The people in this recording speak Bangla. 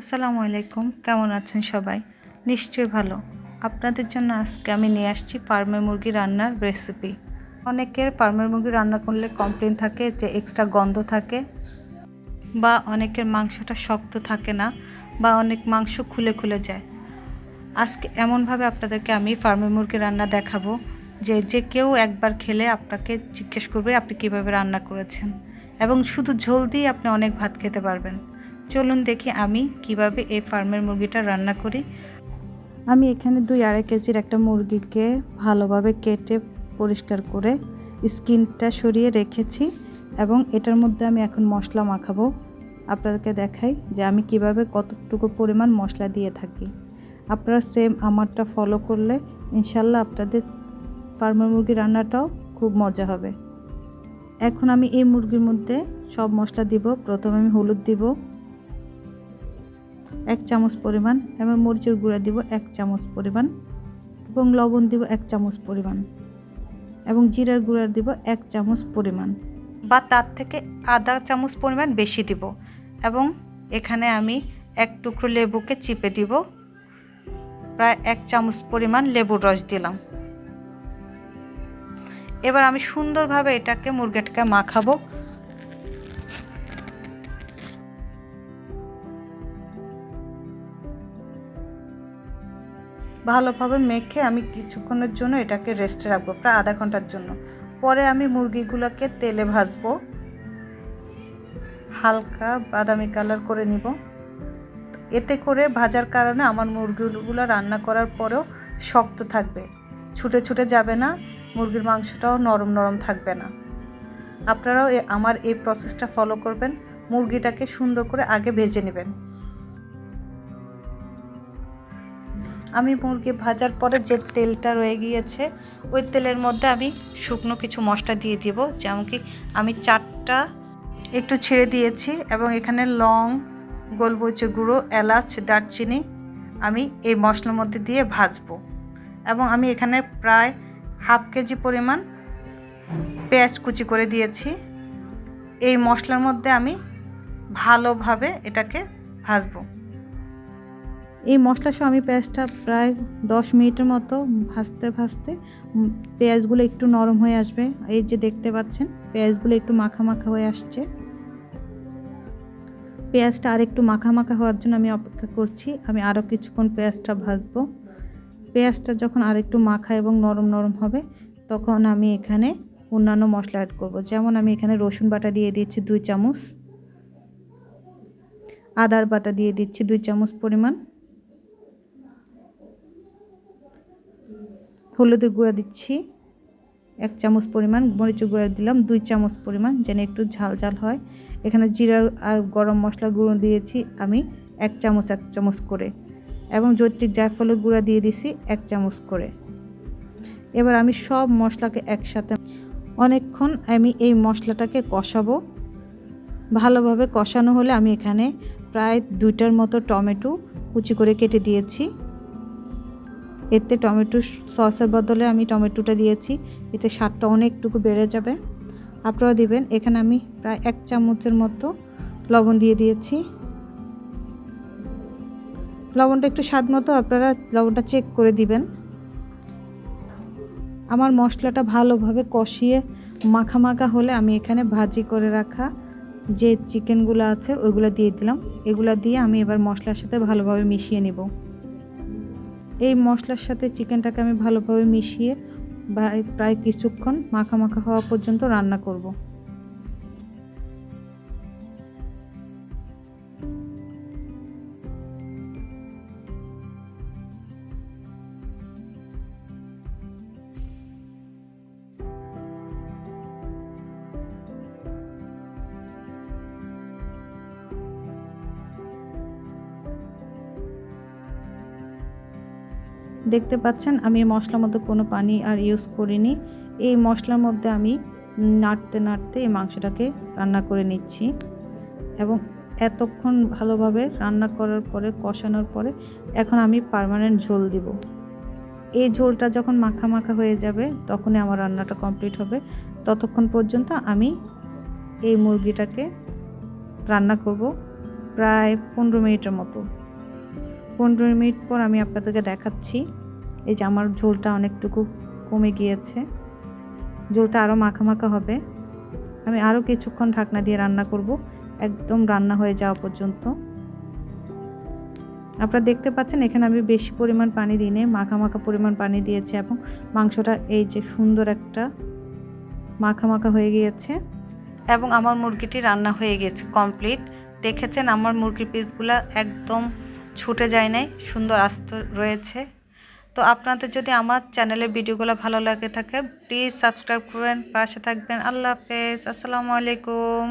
আসসালামু আলাইকুম। কেমন আছেন সবাই? নিশ্চয়ই ভালো। আপনাদের জন্য আজকে আমি নিয়ে আসছি ফার্মের মুরগি রান্নার রেসিপি অনেকের ফার্মের মুরগি রান্না করলে কমপ্লেন থাকে যে এক্সট্রা গন্ধ থাকে বা অনেকের মাংসটা শক্ত থাকে না বা অনেক মাংস খুলে খুলে যায়। আজকে এমনভাবে আপনাদেরকে আমি ফার্মের মুরগি রান্না দেখাবো যে যে কেউ একবার খেলে আপনাকে জিজ্ঞেস করবে আপনি কীভাবে রান্না করেছেন। এবং শুধু ঝোল দিয়ে আপনি অনেক ভাত খেতে পারবেন। চলুন দেখি আমি কীভাবে এই ফার্মের মুরগিটা রান্না করি। আমি এখানে দুই আড়াই কেজির একটা মুরগিকে ভালোভাবে কেটে পরিষ্কার করে স্কিনটা সরিয়ে রেখেছি এবং এটার মধ্যে আমি এখন মশলা মাখাবো। আপনাদেরকে দেখাই যে আমি কীভাবে কতটুকু পরিমাণ মশলা দিয়ে থাকি। আপনারা সেম আমারটা ফলো করলে ইনশাল্লাহ আপনাদের ফার্মের মুরগি রান্নাটাও খুব মজা হবে। এখন আমি এই মুরগির মধ্যে সব মশলা দিব। প্রথমে আমি হলুদ দিব। এক চামচ পরিমাণ এবং মরিচের গুঁড়া দিব এক চামচ পরিমাণ এবং লবণ দিব এক চামচ পরিমাণ এবং জিরার গুঁড়া দিব এক চামচ পরিমাণ বা তার থেকে আধা চামচ পরিমাণ বেশি দিব এবং এখানে আমি এক টুকরো লেবুকে চিপে দিব। প্রায় এক চামচ পরিমাণ লেবুর রস দিলাম। এবার আমি সুন্দরভাবে এটাকে মুরগিটাকে মাখাবো। ভালোভাবে মেখে আমি কিছুক্ষণের জন্য এটাকে রেস্টে রাখব, প্রায় আধা ঘণ্টার জন্য। পরে আমি মুরগিগুলোকে তেলে ভাজবো। হালকা বাদামি কালার করে নিব। এতে করে ভাজার কারণে আমার মুরগিগুলো রান্না করার পরেও শক্ত থাকবে। ছুটে ছুটে যাবে না, মুরগির মাংসটাও নরম নরম থাকবে না। আপনারাও আমার এই প্রসেসটা ফলো করবেন। মুরগিটাকে সুন্দর করে আগে ভেজে নেবেন। আমি মুরগি ভাজার পরে যে তেলটা রয়ে গিয়েছে, ওই তেলের মধ্যে আমি শুকনো কিছু মশলা দিয়ে দিব, যেমন কি আমি চারটা একটু ছেড়ে দিয়েছি এবং এখানে লং গোলমরিচের গুঁড়ো, এলাচ, দারচিনি আমি এই মশলার মধ্যে দিয়ে ভাজবো। এবং আমি এখানে প্রায় হাফ কেজি পরিমাণ পেঁয়াজ কুচি করে দিয়েছি। এই মশলার মধ্যে আমি ভালোভাবে এটাকে ভাজবো। এই মশলা সহ আমি পেঁয়াজটা প্রায় দশ মিনিটের মতো ভাজতে ভাজতে পেঁয়াজগুলো একটু নরম হয়ে আসবে। এই যে দেখতে পাচ্ছেন, পেঁয়াজগুলো একটু মাখা মাখা হয়ে আসছে। পেঁয়াজটা আর একটু মাখা মাখা হওয়ার জন্য আমি অপেক্ষা করছি। আমি আরও কিছুক্ষণ পেঁয়াজটা ভাজবো। পেঁয়াজটা যখন আর একটু মাখা এবং নরম নরম হবে, তখন আমি এখানে অন্যান্য মশলা অ্যাড করব। যেমন আমি এখানে রসুন বাটা দিয়ে দিচ্ছি দুই চামচ, আদার বাটা দিয়ে দিচ্ছি দুই চামচ পরিমাণ। হলুদের গুঁড়া দিচ্ছি। এক চামচ পরিমাণ মরিচের গুঁড়া দিলাম, দুই চামচ পরিমাণ যেন একটু ঝাল ঝাল হয়। এখানে জিরা আর গরম মশলার গুঁড়ো দিয়েছি আমি এক চামচ এক চামচ করে। এবং জৈত্রিক জায়ফলের গুঁড়া দিয়ে দিছি এক চামচ করে। এবার আমি সব মশলাকে একসাথে, অনেকক্ষণ আমি এই মশলাটাকে কষাবো। ভালোভাবে কষানো হলে আমি এখানে প্রায় দুইটার মতো টমেটো কুচি করে কেটে দিয়েছি। এতে টমেটো সসের বদলে আমি টমেটোটা দিয়েছি। এতে স্বাদটা অনেকটুকু বেড়ে যাবে। আপনারা দিবেন। এখানে আমি প্রায় এক চামচের মতো লবণ দিয়ে দিয়েছি। লবণটা একটু স্বাদ মতো আপনারা লবণটা চেক করে দিবেন। আমার মশলাটা ভালোভাবে কষিয়ে মাখা মাখা হলে আমি এখানে ভাজি করে রাখা যে চিকেনগুলো আছে ওইগুলো দিয়ে দিলাম। এগুলো দিয়ে আমি এবার মশলার সাথে ভালোভাবে মিশিয়ে নেব। এই মশলার সাথে চিকেনটাকে আমি ভালোভাবে মিশিয়ে প্রায় কিছুক্ষণ মাখা মাখা হওয়া পর্যন্ত রান্না করব। দেখতে পাচ্ছেন, আমি এই মশলার মধ্যে কোনো পানি আর ইউজ করিনি। এই মশলার মধ্যে আমি নাড়তে নাড়তে এই মাংসটাকে রান্না করে নিচ্ছি। এবং এতক্ষণ ভালোভাবে রান্না করার পরে, কষানোর পরে, এখন আমি পারমানেন্ট ঝোল দিব। এই ঝোলটা যখন মাখা মাখা হয়ে যাবে, তখনই আমার রান্নাটা কমপ্লিট হবে। ততক্ষণ পর্যন্ত আমি এই মুরগিটাকে রান্না করব প্রায় পনেরো মিনিটের মতো। পনেরো মিনিট পর আমি আপনাদেরকে দেখাচ্ছি। এই যে আমার ঝোলটা অনেকটুকু কমে গিয়েছে। ঝোলটা আরও মাখা হবে। আমি আরও কিছুক্ষণ ঢাকনা দিয়ে রান্না করব। একদম রান্না হয়ে যাওয়া পর্যন্ত। আপনারা দেখতে পাচ্ছেন, এখানে আমি বেশি পরিমাণ পানি দিই মাখা মাখা পরিমাণ পানি দিয়েছি এবং মাংসটা এই যে সুন্দর একটা মাখা মাখা হয়ে গিয়েছে। এবং আমার মুরগিটি রান্না হয়ে গেছে কমপ্লিট। দেখেছেন, আমার মুরগির পিসগুলো একদম ছুটে যায় নাই, সুন্দর আস্ত রয়েছে। তো আপনাদের যদি আমার চ্যানেলের ভিডিওগুলো ভালো লাগে থাকে প্লিজ সাবস্ক্রাইব করবেন পাশে থাকবেন। আল্লাহ হাফেজ, আসসালামু আলাইকুম।